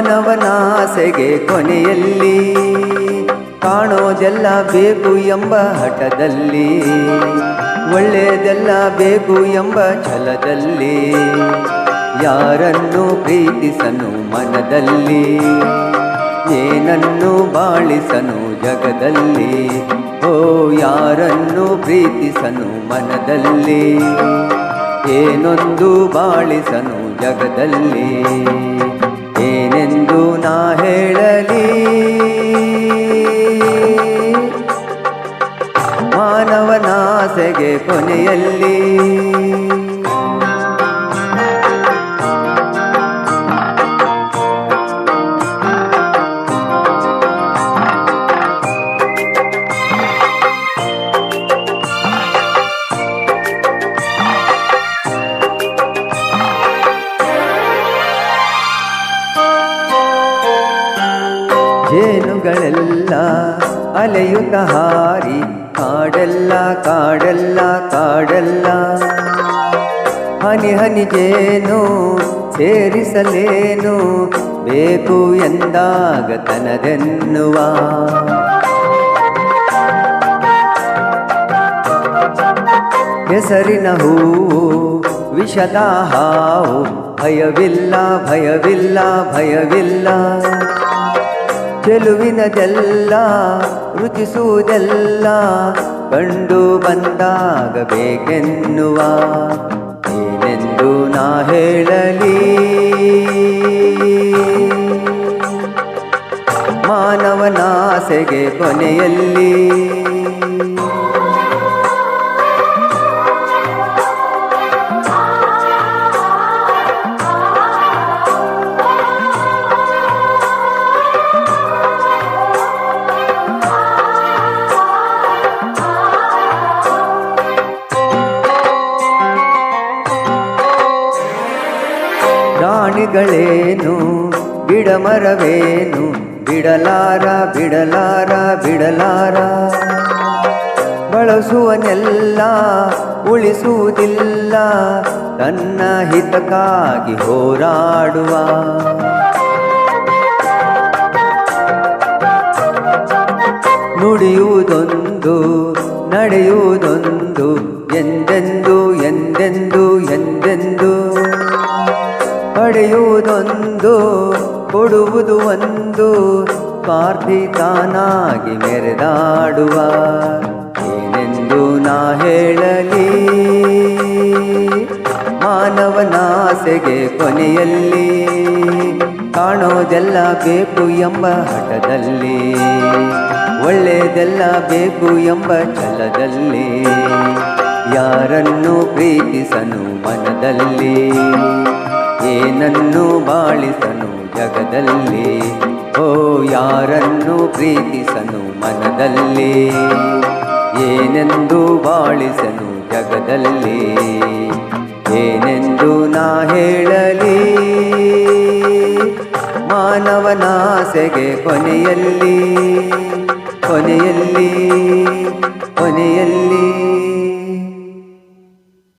ಮಾನವನಾಸೆಗೆ ಕೊನೆಯಲ್ಲಿ ಕಾಣೋದೆಲ್ಲ ಬೇಕು ಎಂಬ ಹಠದಲ್ಲಿ ಒಳ್ಳೆಯದೆಲ್ಲ ಬೇಕು ಎಂಬ ಛಲದಲ್ಲಿ, ಯಾರನ್ನು ಪ್ರೀತಿಸನು ಮನದಲ್ಲಿ, ಏನನ್ನು ಬಾಳಿಸನು ಜಗದಲ್ಲಿ, ಓ, ಯಾರನ್ನು ಪ್ರೀತಿಸನು ಮನದಲ್ಲಿ, ಏನೊಂದು ಬಾಳಿಸನು ಜಗದಲ್ಲಿ. ಮಾನವನಾಸೆಗೆ ಕೊನೆಯಲ್ಲಿ. ಜೇನುಗಳೆಲ್ಲ ಅಲೆಯುತ್ತ ಹಾರಿ. ಕಾಡೆಲ್ಲ ಕಾಡೆಲ್ಲ ಕಾಡೆಲ್ಲ. ಹನಿ ಹನಿಗೇನು ಸೇರಿಸಲೇನು? ಬೇಕು ಎಂದಾಗ ತನದೆನ್ನುವ. ಹೆಸರಿನ ಹೂವು, ವಿಷದ ಹಾವು. ಭಯವಿಲ್ಲ ಭಯವಿಲ್ಲ ಭಯವಿಲ್ಲ. ಚೆಲುವಿನದೆಲ್ಲ ರುಚಿಸುವುದೆಲ್ಲ ಕಂಡು ಬಂದಾಗಬೇಕೆನ್ನುವ ಏನೆಂದು ನಾ ಹೇಳಲಿ. ಮಾನವನಾಸೆಗೆ ಕೊನೆಯಲ್ಲಿ ಪ್ರಾಣಿಗಳೇನು? ಗಿಡಮರವೇನು ಬಿಡಲಾರ ಬಿಡಲಾರ ಬಿಡಲಾರ. ಬಳಸುವನೆಲ್ಲ ಉಳಿಸುವುದಿಲ್ಲ. ತನ್ನ ಹಿತಕ್ಕಾಗಿ ಹೋರಾಡುವ. ನುಡಿಯುವುದೊಂದು ನಡೆಯುವುದೊಂದು. ಪಡೆಯುವುದೊಂದು, ಕೊಡುವುದು ಒಂದು. ಪಾರ್ಥಿತಾನಾಗಿ ತಾನಾಗಿ ಮೆರೆದಾಡುವ, ಏನೆಂದು ನಾ ಹೇಳಲಿ? ಮಾನವನಾಸೆಗೆ ಕೊನೆಯಲ್ಲಿ ಕಾಣೋದೆಲ್ಲ ಬೇಕು ಎಂಬ ಹಠದಲ್ಲಿ ಒಳ್ಳೆಯದೆಲ್ಲ ಬೇಕು ಎಂಬ ಛಲದಲ್ಲಿ. ಯಾರನ್ನು ಪ್ರೀತಿಸನು ಮನದಲ್ಲಿ? ಏನನ್ನು ಬಾಳಿಸನು ಜಗದಲ್ಲಿ. ಓ ಯಾರನ್ನು ಪ್ರೀತಿಸನು ಮನದಲ್ಲಿ. ಏನೆಂದು ಬಾಳಿಸನು ಜಗದಲ್ಲಿ. ಏನೆಂದು ನಾ ಹೇಳಲಿ. ಮಾನವನಾಸೆಗೆ ಕೊನೆಯಲ್ಲಿ